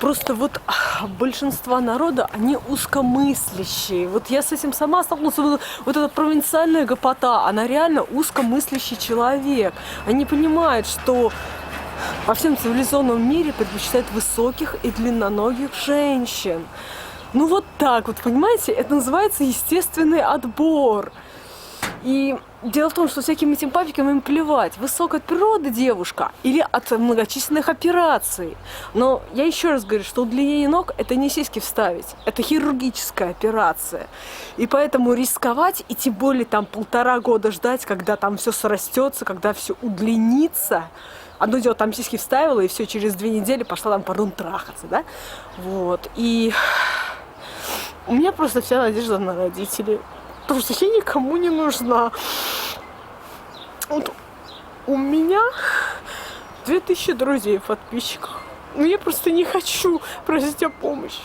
Просто вот а, большинство народа, они узкомыслящие. Вот я с этим сама столкнулась. Вот, вот эта провинциальная гопота, она реально узкомыслящий человек. Они понимают, что во всем цивилизованном мире предпочитают высоких и длинноногих женщин. Ну вот так вот, понимаете, это называется естественный отбор. И дело в том, что всяким этим папикам им плевать, высокая от природы девушка или от многочисленных операций. Но я еще раз говорю, что удлинение ног это не сиськи вставить, это хирургическая операция. И поэтому рисковать и тем более там полтора года ждать, когда там все срастется, когда все удлинится. Одно дело, там сиськи вставила, и все, через две недели пошла там пардон трахаться, да? Вот. И у меня просто вся надежда на родителей. Потому что я никому не нужна. Вот у меня 2000 друзей подписчиков. Но я просто не хочу просить о помощи.